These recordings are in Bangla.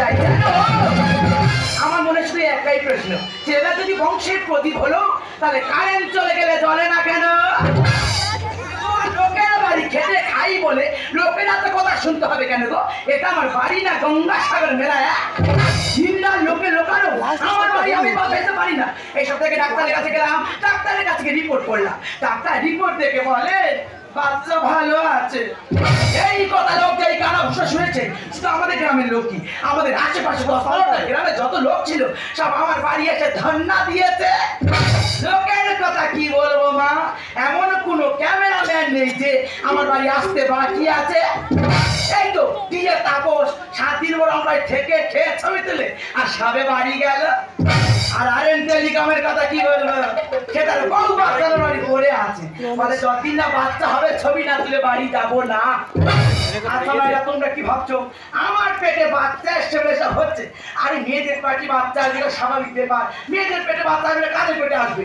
যায় আমার মনে শুধু একটাই প্রশ্ন ছেলেরা যদি বংশের প্রদীপ হলো, তাহলে কারেন্ট চলে গেলে জ্বলে না কেন? লোকের বাড়ি খেতে খাই বলে লোকের এত কথা শুনতে হবে কেন গো? এটা আমার বাড়ি না গঙ্গাসাগর মেলায় দিনরাত লোকে লোকানো আমার বাড়ি আমি বাঁচাইতে পারি না। এইসব থেকে ডাক্তারের কাছে গেলাম ডাক্তারের কাছে রিপোর্ট করলাম। ডাক্তার রিপোর্ট দেখে বলে বাচ্চা ভালো আছে। এই কথা লোক এই কানা ঘোষণা শুনেছে। শুধু আমাদের গ্রামের লোক কি? আমাদের আশেপাশে দশ গ্রামে যত লোক ছিল সব আমার বাড়ি এসে ধন্না দিয়েছে লোকের কথা কি বলব মা এমন কোনো ক্যামেরাম্যান নেই যে আমার বাড়ি আসতে বাকি আছে। এই তো কি যে তাপস, সাত দিন বড় আমরা থেকে খেয়ে ছবি তুলে, আর সবে বাড়ি গেল। আর আরেন টেলিকমের কথা কি বলব বহু বাড়ি পড়ে আছে। মানে যতদিন না বাচ্চা হবে, ছবি না তুলে বাড়ি যাব না। আচ্ছা তোমরা কি ভাবছ? আমার পেটে বাচ্চা হচ্ছে। আরে, মেয়েদের বাচ্চা স্বাভাবিক ব্যাপার মেয়েদের পেটে বাচ্চা আসবে?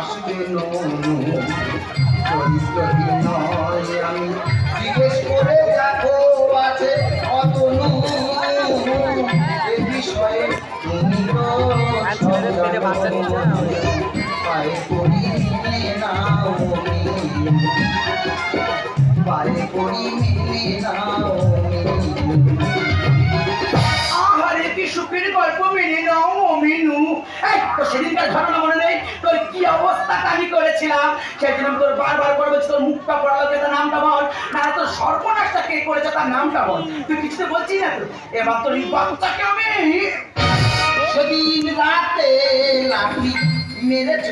আসবে ননু চরিত্রহীন নয় আমি জিজ্ঞেস করে দেখো আছে অতনু এ বিষয়ে। পায়ে পড়ি না অমিনু পায়ে মিলি নাও তো সেদিনকার মনে নেই? তোর কি অবস্থা? আমি করেছিলাম। আমি তোর বারবার করে তোর মুখটা পড়া লোকে তার নামটা বল। না, তোর সর্বনাশটা কে করেছে? তার নামটা বল। তুই কিছুতে বলছিস না তো? এবার তোর এই বাচ্চাকে আমি সেদিন রাতে লাঠি মেরেছ।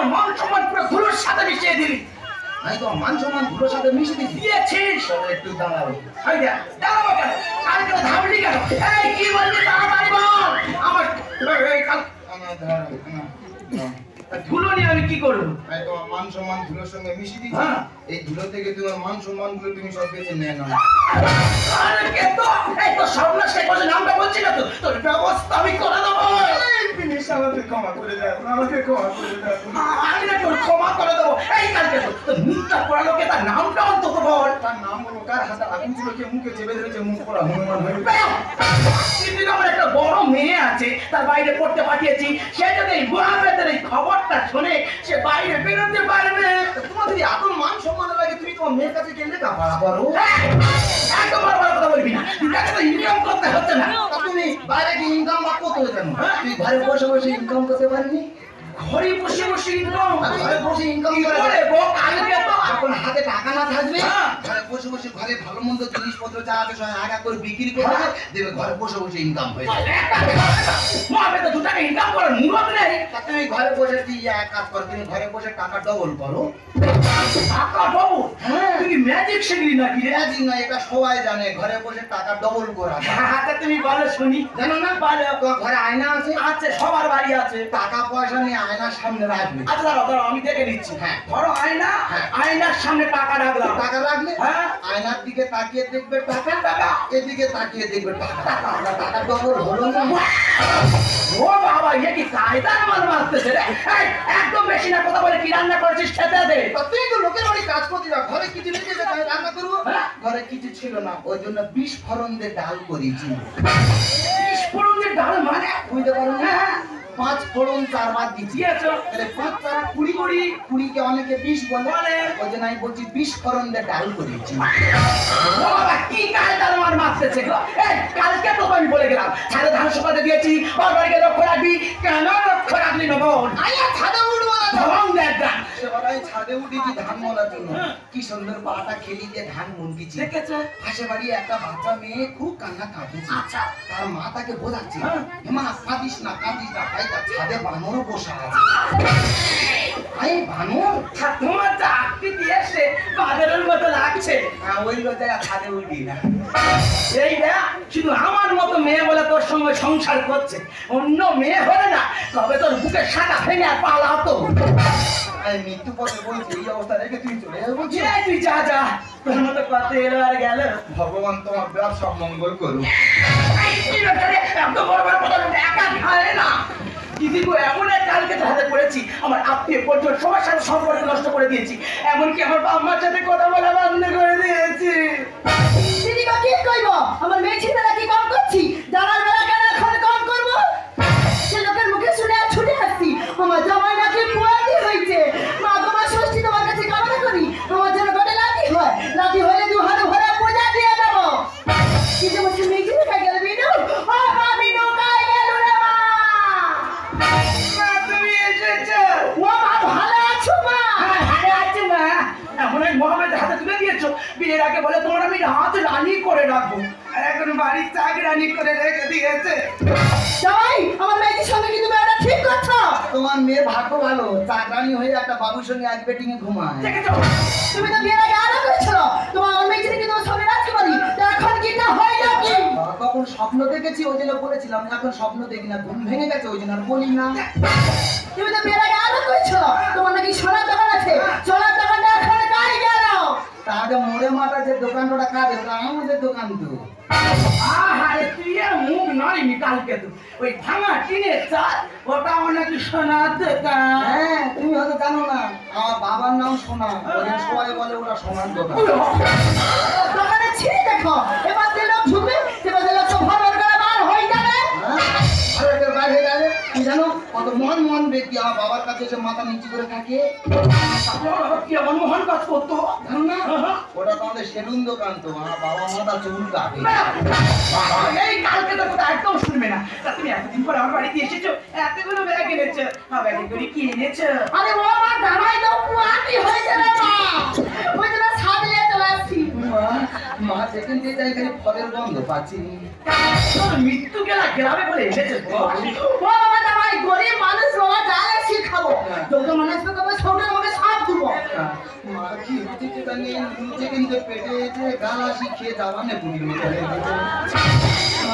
আমার মান সম্মান পুরো ধুলোর সাথে মিশিয়ে দিলি আমি তো মান সম্মান ধুলোর সাথে মিশিয়ে দিয়েছিস একটু দাঁড়াবো দাঁড়াবো কেন? কালকে ধামলি কেন? এই, কি বললি তাড়াতাড়ি বল। আমার ধুলো নিয়ে আমি কি করব তোমার মান সম্মান ধুলোর সঙ্গে মিশিয়ে হ্যাঁ। এই ধুলো থেকে তোমার মান সম্মানগুলো তুমি সব বেছে নিয়ে নাও। নামটা বলছি না তো? তোর ব্যবস্থা আমি করে দেবো। আমাকে ক্ষমা করে দাও আমাকে ক্ষমা করে দাও। আমি না তোর ক্ষমা করে দেবো। এই কালকে তো মুখটা পড়ালো কে তার নামটা অন্তত বল। তার নাম বলো কার হাতে আগুন ছিল? মুখে চেপে ধরেছে? মুখ পড়া হনুমান হয়ে আমার একটা বড় মেয়ে আছে তার বাইরে পড়তে পাঠিয়েছি। সে যদি এই খবরটা শুনে সে বাইরে বেরোতে পারবে তোমার যদি এত মান সম্মান লাগে তুমি তোমার মেয়ের কাছে গিয়ে লেখাপড়া করো এই, একদম বড় বড় কথা বলবি না। তাকে তো? ইনকাম করতে হচ্ছে না। তুমি বাইরে গিয়ে ইনকাম বা কত জানো তুই ঘরে বসে বসে ইনকাম করতে ঘরে বসে বসে ইনকাম ঘরে বসে ইনকাম করে করে কালকে তো এখন হাতে টাকা না থাকবে? হ্যাঁ। ঘরে বসে বসে ঘরে ভালো মন্দ জিনিসপত্র যা আছে সব আগা করে বিক্রি করে দেবে দেবে ঘরে বসে বসে ইনকাম হয়ে যাবে। মহাবেদ দু টাকা ইনকাম করার মুরত নেই। তুমি ঘরে বসে তুই এক কাজ করো? তুমি ঘরে বসে টাকা ডবল করো। টাকা বাবু হ্যাঁ। তুই ম্যাজিক শিখলি নাকি? ম্যাজিক না এটা সবাই জানে। ঘরে বসে টাকা ডবল করা। হাতে তুমি বলো শুনি। জানো না? বলো ঘরে আয়না আছে? আছে সবার বাড়ি আছে। টাকা পয়সা নিয়ে আয়নার সামনে রাখবে। আচ্ছা দাঁড়াও দাঁড়াও আমি দেখে নিচ্ছি। হ্যাঁ। ধরো আয়না হ্যাঁ। আয়না আয়নার সামনে টাকা রাখলাম। টাকা রাখলে? হ্যাঁ। আয়নার দিকে তাকিয়ে দেখবে টাকা টাকা। এদিকে তাকিয়ে দেখবে টাকা। টাকা টাকা। ডবল হলো না। ও বাবা ইয়ে কি কায়দার মাল মারতেছে রে? একদম বেশি না কথা বলে কি রান্না করেছিস খেতে দে। তুই তো লোকের বাড়ি কাজ করতে যা ঘরে কিছু নেই যে রান্না করব। হ্যাঁ। ঘরে কিছু ছিল না ওই জন্য বিষ ফরন দিয়ে ডাল করেছি। দিয়ে ডাল মানে? বুঝতে পারো না? হ্যাঁ। পাঁচ ফোড়ন চারবার দিচ্ছি তাহলে পাঁচ তারা কুড়ি কুড়ি কুড়িকে অনেকে বিষ বলে। ওই জন্য আমি বলছি বিষ ফোড়ন দিয়ে ডাল করেছি কি কায়দার মাল মারতেছে কালকে তো আমি বলে গেলাম ছাদে ধান শুকাতে দিয়েছি বারবারকে লক্ষ্য রাখবি। কেন লক্ষ্য রাখলি না বোন আইয়া ছাদে উঠবো না দেখ। ছাদে উঠেছি ধান মলার জন্য। কি সুন্দর পাটা খেলি দিয়ে ধান মুনকিছি পাশে বাড়ি একটা বাচ্চা মেয়ে খুব কান্না কাঁদছে। আচ্ছা। তার মা তাকে বোঝাচ্ছে হ্যাঁ। মা কাঁদিস না কাঁদিস না। ভাই তার ছাদে বানরও বসে আছে। ভাই বানর! তোমার এসে বাজারের মতো লাগছে। ওই আর ছাদে উঠবি না। এই দেখ শুধু আমার মতো মেয়ে বলে তোর সঙ্গে সংসার করছে। অন্য মেয়ে হলে না তবে তোর বুকের সাদা ভেঙে আর মৃত্যু পথে বলছি এই অবস্থা রেখে তুই চলে যাব তুই যা যা। তোর মতো কথা এলো আর গেল। ভগবান তোমার ব্যবসা মঙ্গল করুক? এত বড় বড় কথা একা খায় না। দিদি গো, এমন এক কালকে হাতে পড়েছি আমার আত্মীয় পরিজন সবার সাথে সম্পর্ক নষ্ট করে দিয়েছি। এমনকি আমার বাবা সাথে কথা বলা বন্ধ করে দিয়েছি। দিদিমা কি কইব? আমার মেয়ে ছেলেরা কি কম করছি? জানার বেলা বিয়ের আগে বলে তোমার আমি হাত রানি করে রাখব। আর এখন বাড়ির চাক রানি করে রেখে দিয়েছে। আমার সঙ্গে ঠিক তোমার মেয়ের ভাগ্য ভালো। চাকরানি হয়ে একটা বাবুর সঙ্গে আজ বেটিং এ ঘুমায় তুমি তো বিয়ের আগে আলো করেছিল তোমার আমার মেয়ে ছেলেকে তোমার রাখতে পারি এখন কি না হয় নাকি? স্বপ্ন দেখেছি ওই জন্য বলেছিলাম এখন স্বপ্ন দেখি না ঘুম ভেঙে গেছে ওই জন্য আর বলি না। তুমি তো বিয়ের আগে তোমার নাকি সোনার দোকান আছে। সোনার দোকানটা তাহলে মোড়ে মাথা যে দোকানটা কাদের আমাদের দোকান তো। আহারে তুই মুখ নড়িনি কালকে তো। ওই ভাঙা টিনের চাল ওটা অনেক সোনার দোকান। হ্যাঁ তুমি হয়তো জানো না আমার বাবার নাম সোনা সবাই বলে ওটা সোনার দোকান। দোকানে ছিঁড়ে দেখো এবার যে লোক এবার লোক সব ভর ভর বার হয়ে যাবে। হ্যাঁ? বাইরে গেলে। কি জানো? কত মহান মহান ব্যক্তি আমার বাবার কাছে এসে মাথা নিচু করে থাকে। কি মহান কাজ করতো। জানো না? ওটা তোমাদের সেলুন দোকান তো আমার বাবা মাথা চুল কাটে। এই কালকে তো কথা একদম শুনবে না। তা তুমি এতদিন পর আমার বাড়িতে এসেছ এতগুলো ব্যাগ এনেছো ব্যাগে করে কি এনেছো। আরে আমার জামাই তো পুয়াতি হয়েছে রে মা ওই জন্য সাদলে চলে আসছি যেখান দিয়ে যাই খালি ফলের গন্ধ পাচ্ছি মৃত্যু গেলা গ্রামে বলে এসেছে গরিব মানুষ বাবা জালে শিখাবো তোকে মানুষ কিন্তু পেটে যে গালাসি খেয়ে যাওয়া নে পুরী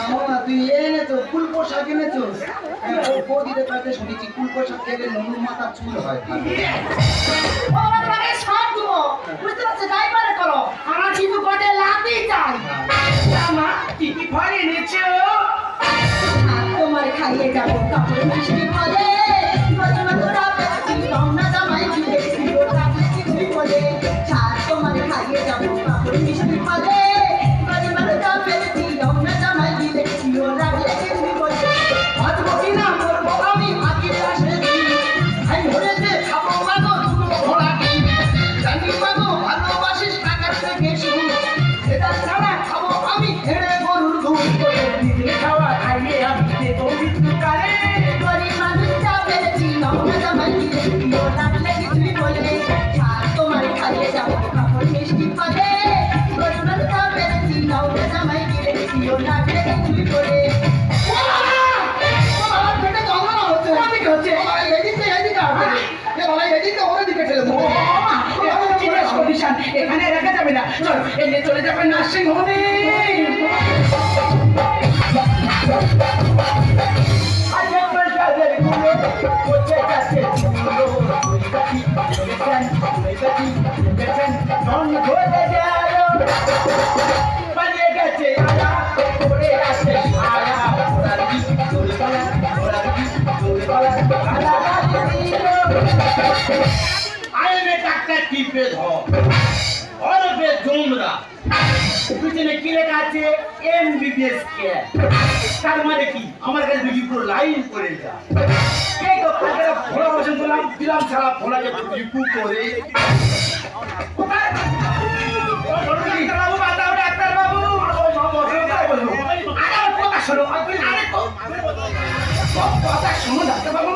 মামা তুই এনেছো? ফুল পোশাক এনেছো বৌদিদের কাছে শুনেছি ফুল পোশাক খেলে ননুর মাথা চুল হয়। বুঝতে পারছ? যাই পারে করো। আমার কিন্তু গোটে লাভই চাই জামা কি কি ফল এনেছো? তোমার খাইয়ে যাব কাপড় মিষ্টি ফলে। গজমা এখানে রাখা যাবে না। চল এনে চলে যাবে নার্সিং হোমে। গেছেন জন ধরে গেল পিছনে কি লেখা আছে? এমবিবিএস কেয়ার তার মানে কি? আমার কাছে দুটি পুরো লাইন করে যা। এই তো কাকেরা ভোলা বসে দিলাম দিলাম ছাড়া ফোলা যাবে রিপু করে। কথা শোনো, ডাক্তারবাবু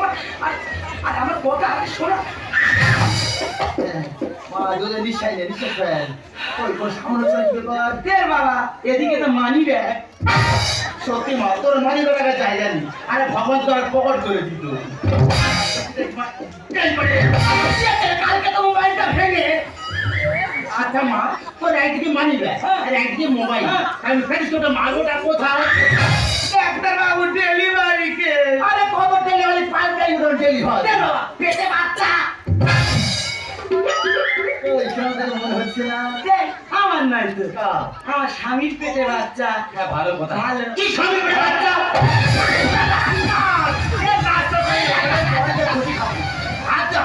আরে আমার কথা শোনো। দুধে নিশ্চয় নেই নিশ্চয় ফ্যান ওই কোন সামনে চলে ব্যাপার দে বাবা এদিকে তো মানি ব্যাগ সত্যি মা তোর মানি নেই। আরে ভগবান তো আর পকড় করে দিত। কালকে তো মোবাইলটা ভেঙে। আচ্ছা মা তোর একদিকে মানি ব্যাগ আর একদিকে মোবাইল আমি ফেরিস তোটা মাগোটা কোথায়? ডাক্তারবাবু ডেলিভারি কে। আরে কত ডেলিভারি পাল্টাই ডেলিভারি পেটে বাচ্চা। ওই সময় থেকে মনে হচ্ছে না আমার নাই তো। আমার স্বামীর পেটে বাচ্চা। হ্যাঁ ভালো কথা। ভালো। কি বাচ্চা? আচ্ছা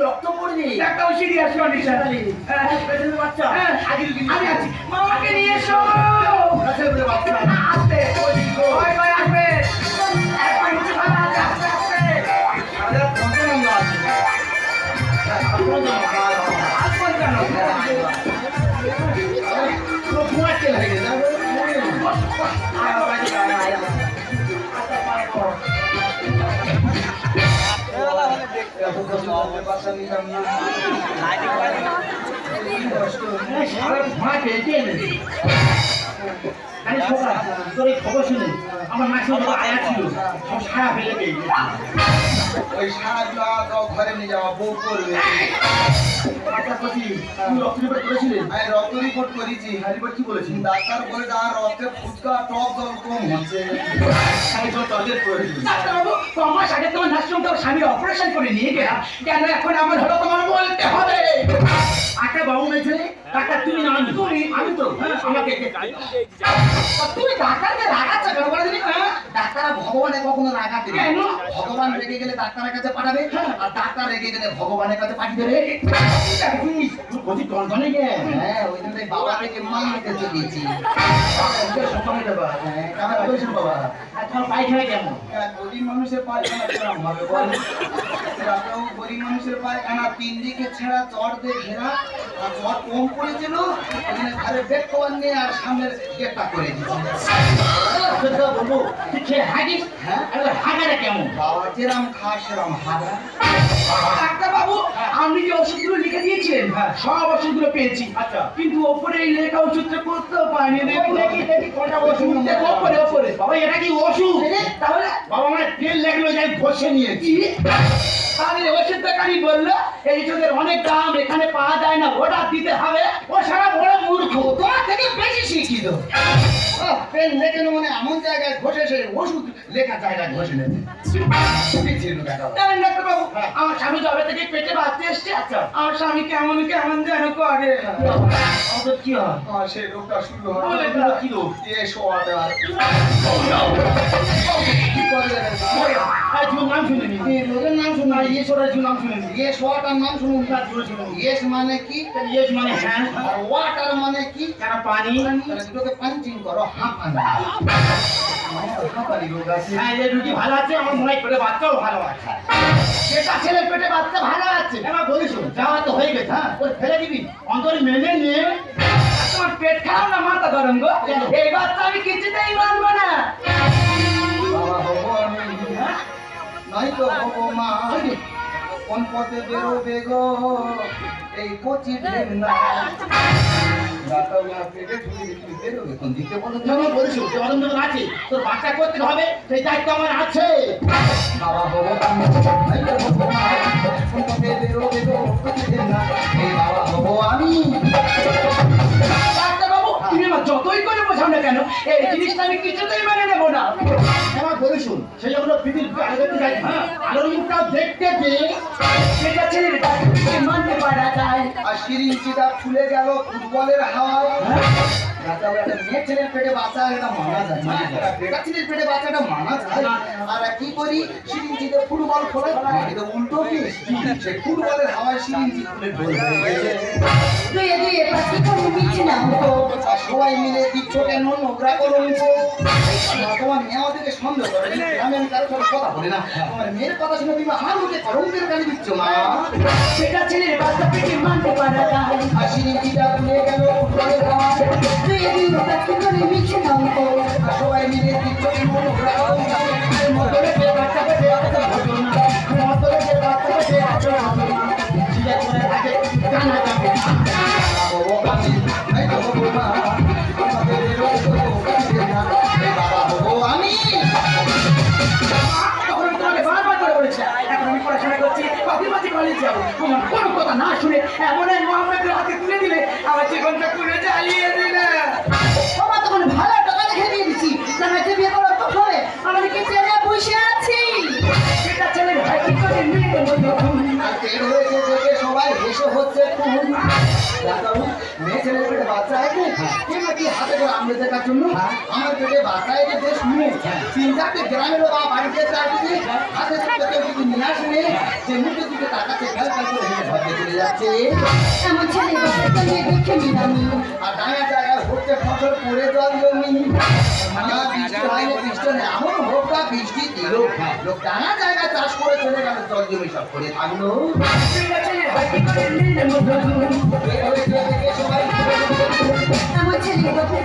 রক্ত পড়ছে একটা হ্যাঁ বাচ্চা। হ্যাঁ, মামাকে নিয়ে এসো। বাচ্চা। আসতে ওই ওই আসবে। তোর খবর শুনে আমার মাসে আয়া ছিল সব সারা ফেলে পেয়ে ওই সারাগুলো দাও ঘরে নিয়ে যাওয়া বউ করবে। আচ্ছা রক্ত রিপোর্ট রক্ত রিপোর্ট করেছি। হ্যাঁ রিপোর্ট কি বলেছেন ডাক্তার বলে আর রক্তে ফুচকা টক জল কম হচ্ছে। করেছি ছ মাস আগে তোমার নার্সিং তোর অপারেশন করে নিয়ে গেলাম। কেন এখন আমার হলো তোমার বলতে হবে? আচ্ছা বাবু মেয়েছে ডাক্তার তুমি না আমি তুমি আমি তো হ্যাঁ, আমাকে তুমি ডাক্তারকে রাগাচ্ছ কেন? দিবি হ্যাঁ? ডাক্তার ভগবানে কখনো রাগাতে কেন? ভগবান রেগে গেলে ডাক্তারের কাছে পাঠাবে আর ডাক্তার রেগে গেলে ভগবানের কাছে পাঠিয়ে দেবে। কচি টনটনে গে? হ্যাঁ ওই জন্য বাবা দেবা হ্যাঁ বলছেন তোমার পায়খানা কেমন? হ্যাঁ, গরিব মানুষের পায়খানা হবে বল? গরিব মানুষের পায়খানা তিন দিকে ছেঁড়া চট দিয়ে ঘেরা আর চট কম ওখানে ঘরে বেড কভার নিয়ে আর সামনের গেটটা করে দিয়েছি। আচ্ছা বলব তুই খেয়ে হাগিস? হ্যাঁ? আরে হাগাটা কেমন? বাবা যেরাম খা সেরাম হাগা ডাক্তারবাবু আপনি যে ওষুধগুলো লিখে দিয়েছিলেন হ্যাঁ। সব ওষুধগুলো পেয়েছি। আচ্ছা। কিন্তু ওপরে এই লেখা ওষুধটা করতেও পারিনি। দেখি দেখি দেখি কোনটা ওষুধ দেখো ওপরে ওপরে। বাবা এটা কি ওষুধ? তাহলে বাবা আমার তেল লাগল যাই ঘষে নিয়েছি। তাহলে ওষুধ দোকানি বলল এই ওষুধের অনেক দাম এখানে পাওয়া যায় না ওটা দিতে হবে। ও সারা বড় মূর্খ তোমার থেকে বেশি শিক্ষিত। পেন লেখেন মানে এমন জায়গায় ঘষে সে ওষুধ লেখা জায়গায় ঘষে নেবে। দেখা জানেন আমার স্বামী জবে থেকে পেটে বাঁচতে এসছে। আচ্ছা। আমার স্বামী কেমন কেমন যেন করে। কি হয়? সেই রোগটা শুরু হয়। কি রোগ? আর নাম শুনিনি। রোগের নাম শুনুন। ইয়ে জীবন নাম শুনিনি ইয়ে শোয়াটার নাম শুনুন জোরে শুনুন ইয়েস মানে কি? ইয়েস মানে হ্যাঁ। আর ওয়াটার মানে কি? কেন পানি? দুটোকে পাঞ্চিং করো হাঁপানি রোগ আছে হ্যাঁ এই রুটি ভালো আছে আমার মনে হয় করে বাচ্চাও ভালো আছে। সেটা ছেলের পেটে বাচ্চা ভালো আছে। এবার বলিস যাওয়া তো হয়ে গেছে হ্যাঁ। ওই ফেলে দিবি। অন্তরে মেনে নিয়ে। তোমার পেট খারাপ না মাথা গরম গো? এই বাচ্চা আমি কিছুতেই মানবো না। নাই তো হব মা কোন পথে বেরোবে গো এই কচি তোর বাচ্চা করতে হবে? সেই দায়িত্ব আমার আছে। বাবা হব আমি। নাই তো হব মা কোন পথে বেরোবে গো এই বাবা হব আমি। তুমি আমার যতই করে বোঝাও না কেন এই জিনিসটা আমি কিছুতেই মেনে নেব না। আমার বলে শুন সেই জন্য পৃথিবীর আলো দেখতে যাই হ্যাঁ আলোর মুখটা দেখতে পেয়ে সেটা ছেলের মানতে পারা যায়। আর সিরিঞ্চিটা ফুলে গেল ফুটবলের হাওয়ায় রাজা বলে, একটা মেয়ে ছেলের পেটে বাচ্চা এটা মানা যায় বেটা ছেলের পেটে বাচ্চাটা মানা যায়। আর কি করি? সিরিঞ্চিতে ফুটবল খোলে। এটা উল্টো কি? সে ফুটবলের হাওয়ায় সিরিঞ্চি খুলে ঢোল হয়ে গেছে। দুয়ে দুয়ে পাখি কোনো মিছে না হতো আর সবাই মিলে দিচ্ছ কেন নোংরা কলঙ্ক তোমার মেয়ে আমাদেরকে সন্দেহ করে আমি আমি কারও সাথে কথা বলি না। তোমার মেয়ের কথা শুনে তুমি আমার মুখে কলঙ্কের গালি দিচ্ছ মা? সেটা ছেলের বাচ্চা পেটে মানতে পারা যায়। আর সিরিঞ্চিটা খুলে গেল ফুটবলের হাওয়ায়। সবাই মিলে নোংরা কলঙ্ক মতলে যে বাচ্চা পেটে বাচ্চা হতো না পেটে হতো না সিজা করে না। করে কথা শুনে এমন এক মোহাম্মদের হাতে তুলে দিলে, আমার জীবনটা পুরো জ্বালিয়ে দিলে তখন ভালো টাকা দেখে দিয়ে দিচ্ছি যে বিয়ে করার তো হবে। আমাদের কি ছেলে বসে আছি? সেটা ছেলে সবাই হেসে হচ্ছে খুন দাদাবু মেয়ে ছেলের পেটে বাচ্চা আছে কে নাকি হাতে করে আমলে দেখার জন্য? আমার পেটে বাচ্চা আছে বেশ শুনে তিন চারটে গ্রামের বা বাড়িতে চারদিকে হাতে থেকে কিছু নিয়ে আসেনি যে মুখে দিকে তাকাচ্ছে খেয়াল খেয়াল করে হেসে ঘরে চলে যাচ্ছে। এমন ছেলে দেখে নিলামি। আর ডাঙা জায়গায় হচ্ছে ফসল পড়ে জল জমি। না বৃষ্টি বৃষ্টি এমন হোকটা বৃষ্টি দিল। লোক ডাঙা জায়গায় চাষ করে চলে গেল জল জমি সব করে থাকল।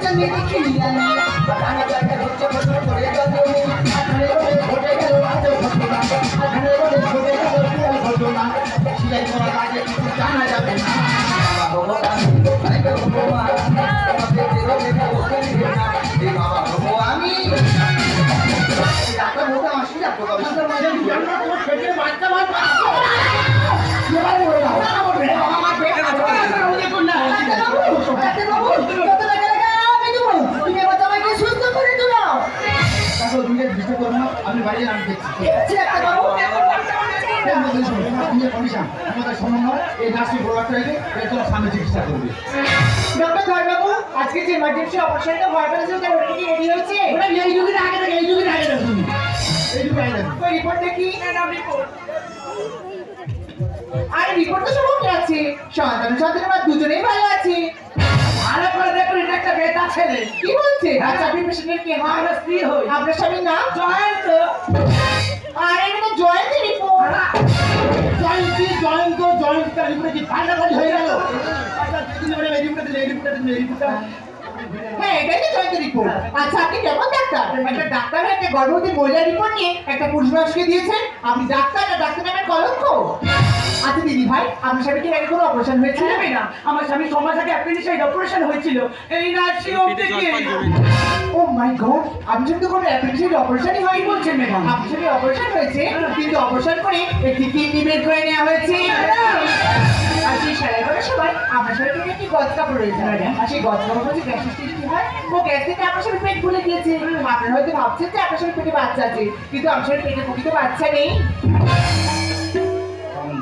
ছেলে বাচ্চা মেয়ে আমি দেখছি? আমাদের এই নার্সিং সামনে চিকিৎসা করবে ডক্টর ধরবাবু, আজকে যে হওয়ার ওটা কি হয়েছে? ওটা এই আগে থেকে এই আগে এই যুগে আগে রিপোর্ট আরে তো সব আছে। সন্তান দুজনেই ভালো আছে। ছেলে কি বলছে? আচ্ছা আপনি পেশেন্টের কি হয় আমরা স্ত্রী হই আপনার স্বামীর নাম? জয়ন্ত। আর জয়ন্ত জয়ন্তী report। জয়ন্তী জয়ন্ত জয়ন্ত উপরে কি ফাটাফাটি হয়ে গেল? আচ্ছা দিদি বলে হ্যাঁ, এটাই তো জয়ন্তী। আচ্ছা, আপনি কেমন ডাক্তার? একটা ডাক্তার একটা গর্ভবতী মহিলার রিপোর্ট নিয়ে একটা পুরুষ মানুষকে দিয়েছেন। আপনি ডাক্তার না ডাক্তার নামের কলঙ্ক? আচ্ছা দিদি ভাই আপনার সাথে কি আগে কোনো অপারেশন হয়েছিল? ছেলে না। আমার স্বামী সমাজ আগে অ্যাপেন্ডিসাইড অপারেশন হয়েছিল। এই নার্সিং হোম থেকে ও মাই গড আপনি কিন্তু কোনো অ্যাপেন্ডিসাইড অপারেশনই হয়নি। বলছেন ম্যাডাম? আপনার সাথে অপারেশন হয়েছে কিন্তু অপারেশন করে একটি কিডনি বের করে নেওয়া হয়েছে। সাথে থেকে একটি গজ কাপড় রয়েছে আর সেই গজ কাপড় মধ্যে গ্যাসের সৃষ্টি হয় ও গ্যাস থেকে সাথে পেট ভুলে গিয়েছে। আপনারা হয়তো ভাবছেন যে সাথে পেটে বাচ্চা আছে কিন্তু সাথে পেটে প্রকৃত বাচ্চা নেই।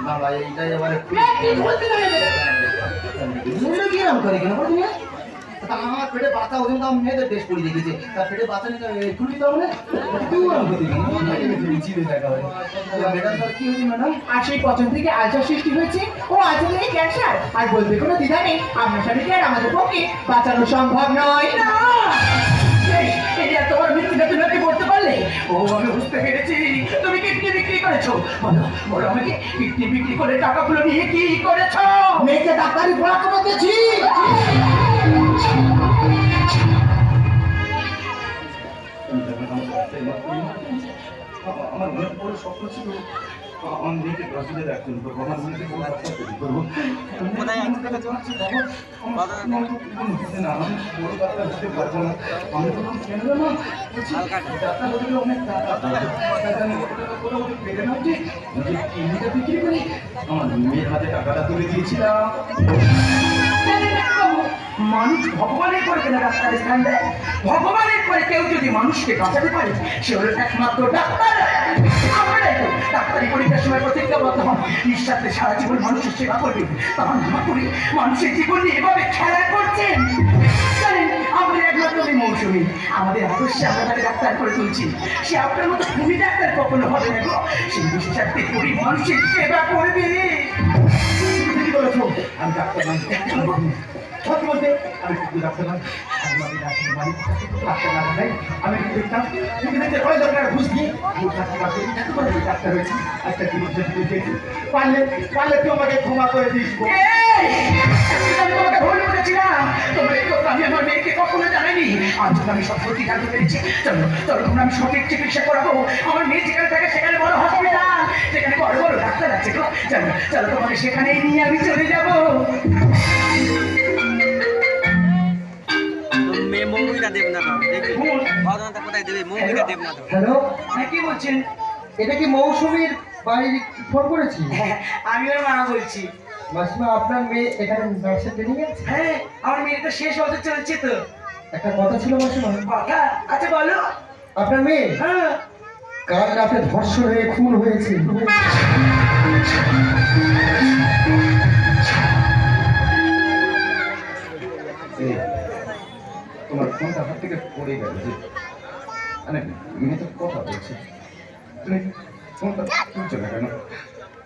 বাবা এইটাই এবারে কি কি করে কেন তুমি? আমার পেটে বাচ্চা ওজন তো মেয়েদের ড্রেস পরিয়ে রেখেছে তার পেটে বাচ্চা নিয়ে খুলি তো মানে চিড়ে দেখা হয় ম্যাডাম তার কি হয়েছে ম্যাডাম? আর সেই পচন থেকে আলসার সৃষ্টি হয়েছে। ও আলসার থেকে ক্যান্সার। আর বলবে কোনো দ্বিধা নেই। আপনার স্বামীকে আর আমাদের পক্ষে বাঁচানো সম্ভব নয়। না! এই, এই যে এত বড় মিথ্যা তুমি নাকি করতে পারলে ও আমি বুঝতে পেরেছি। তুমি কিডনি বিক্রি করেছ। বলো বলো আমাকে কিডনি বিক্রি করে টাকাগুলো নিয়ে কি করেছ? মেয়েকে ডাক্তারি পড়াশোনা দিয়েছি বড় স্বপ্ন ছিল আমার মেয়েকে ব্রাজিলে একজন করব আমার মেয়েকে বড় ডাক্তার তৈরি করব। আমি বড় ডাক্তার হতে পারব না। আমি তো কেন না ডাক্তার হতে গেলে অনেক টাকা টাকা আমি টাকা করে ওকে পেরে না যে নিজের কিডনিটা বিক্রি করে আমার মেয়ের হাতে টাকাটা তুলে দিয়েছিলাম। মানুষ ভগবানের পরে কেন ডাক্তারের স্থান দেয়, ভগবানের পরে কেউ যদি মানুষকে বাঁচাতে পারে, সে হলো একমাত্র ডাক্তার। ডাক্তারি পরীক্ষার সময় প্রতিজ্ঞাবদ্ধ হন নিঃস্বার্থে সারা জীবন মানুষের সেবা করবেন তা না করে মানুষের জীবন নিয়ে এভাবে খেলা করছেন। আমাদের একমাত্র মেয়ে মৌসুমি, আমাদের আদর্শে আমরা তাকে ডাক্তার করে তুলছি। সে আপনার মতো ভূমি ডাক্তার কখনো হবে না গো। সে নিঃস্বার্থে গরিব মানুষের সেবা করবে। আমি ডাক্তার সত্যি বলতে আমি কিন্তু ডাক্তার না। আমি দেখতাম তুমি দেখতে কয় দরকার, ঘুষ দিয়ে ডাক্তার হয়েছি, একটা জিনিস পারলে পারলে তুই আমাকে ক্ষমা করে দিস আমি আমার মেয়েকে কখনো জানাইনি। আজ আমি সব সত্যি জানতে পেরেছি চলো চলো, তোমরা আমি সঠিক চিকিৎসা করাবো। আমার মেয়ে যেখানে থাকে সেখানে বড় হসপিটাল সেখানে বড় বড় ডাক্তার আছে গো। চলো চলো, তোমাকে সেখানেই নিয়ে আমি চলে যাব। মেয়ে মৌমিতা দেবনাথ হবে দেখবি কোথায় দেবে? মৌমিতা দেবনাথ হ্যালো হ্যাঁ কি বলছেন? এটা কি মৌসুমীর বাড়ির ফোন করেছি? হ্যাঁ, আমি ওর মা বলছি। মাসিমা আপনার মেয়ে এখানে নার্সের ট্রেনিং আছে? হ্যাঁ আমার মেয়েটা শেষ হতে চলছে তো। একটা কথা ছিল মাসিমা। কথা? আচ্ছা বলো। আপনার মেয়ে? হ্যাঁ। কাল রাতে ধর্ষণ হয়ে খুন হয়েছে। ফোনটা হাত থেকে পড়ে গেল যে মানে মেয়ে তো কথা বলছে। তুমি ফোনটা তুলছো না কেন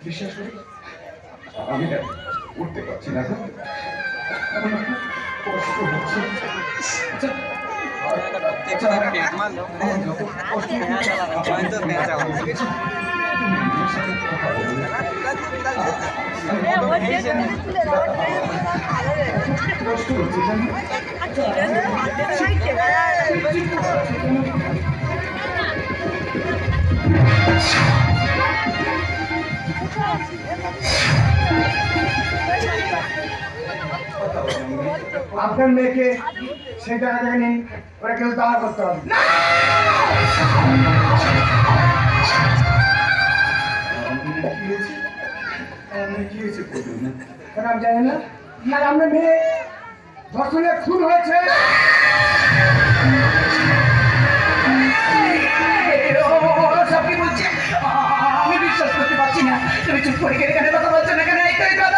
বিশ্বাস করি আমি উঠতে পারছি না কষ্ট হচ্ছে। আচ্ছা কষ্ট হচ্ছে, আপনার মেয়েকে, সেই জায়গা থেকে নিন, ওরা কেউ দাঁড়া করতে হবে আমি জানি না? খুন হয়েছে। আমি বিশ্বাস করতে পারছি না। তুমি চুপ করে গেলে কথা বলছো না? কেন একটাই কথা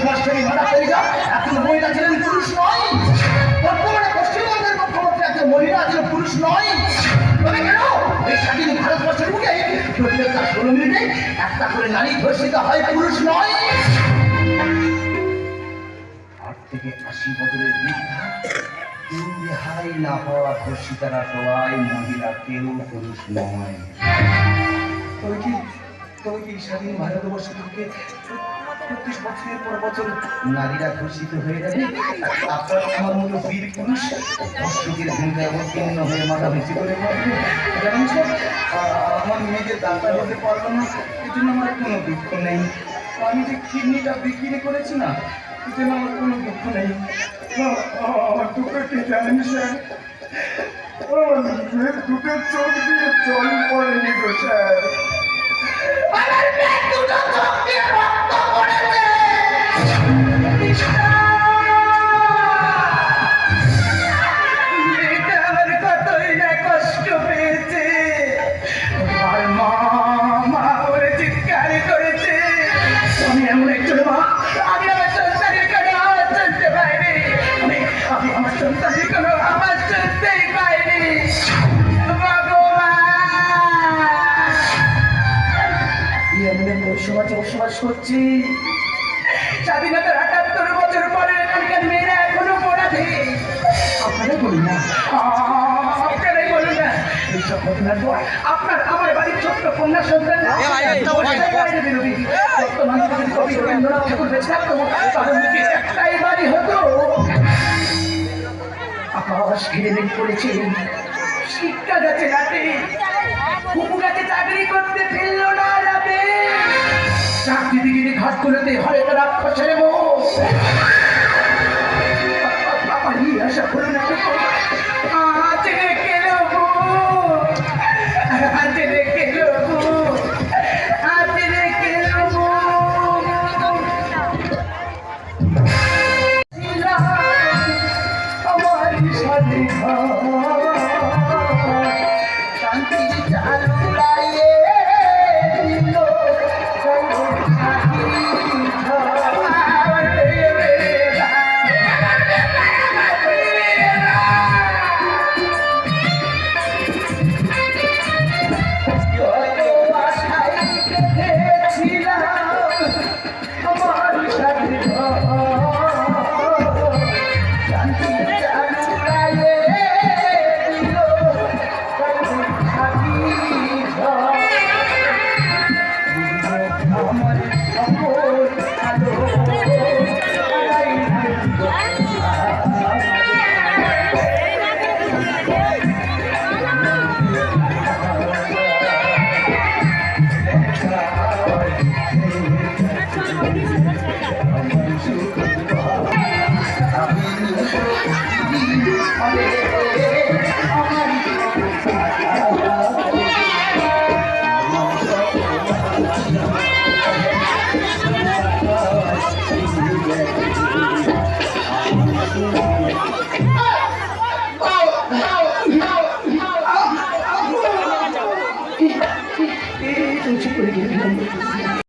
ইউরোপিয়ান সমাজসেবী মাতা তেরেসা মহিলা ছিলেন পুরুষ নয়। বর্তমানে পশ্চিমবঙ্গের মুখ্যমন্ত্রী একজন মহিলা আছেন পুরুষ নয়। তবে কেন? এই স্বাধীন ভারতবর্ষের বুকে প্রত্যেকটা ষোলো মিনিটে একটা করে নারী ধর্ষিত হয় পুরুষ নয়। আট থেকে আশি বছরের বৃদ্ধা রেহাই না হওয়া ধর্ষিতারা সবাই মহিলা, কেউ পুরুষ নয়। তবে কি তবে কি স্বাধীন ভারতবর্ষ থেকে প্রত্যেক বছরের পর বছর নারীরা ধর্ষিত হয়ে যাবে আপনার আমার মতো বীর পুরুষ ধর্ষকের ভূমিকায় অবতীর্ণ হয়ে মাথা বেশি করে জানেন স্যার আমার মেয়েকে ডাক্তার হতে পারল না এর জন্য আমার কোনো দুঃখ নেই। আমি যে কিডনিটা বিক্রি করেছি না এর জন্য আমার কোনো দুঃখ নেই। আমার দুঃখ কি জানেন স্যার? দুটো চোখ দিয়ে জল পড়েনি গো স্যার। আমার সন্তানের কোনো আমার সন্তানের কোনো পাইনি। সমাজে বসবাস করছি। স্বাধীনতার আটাত্তর বছর পরে এখানকার মেয়েরা এখনও পড়াধীন আপনারাই বলুন না। আপনারাই বলুন না। এইসব ঘটনার পর আপনার আমার বাড়ির ছোট্ট কন্যা সন্তান। বর্তমানে কবি রবীন্দ্রনাথ ঠাকুর বেঁচে থাকতো, মুখে একটাই বাড়ি হতো। আকাশ ঘিরে শিক্ষা গাছে রাতে। কুকু গেছে চাকরি করতে ফেলল না। চাকরি দিকে ঘাট করতে হরে রাক্ষসের মো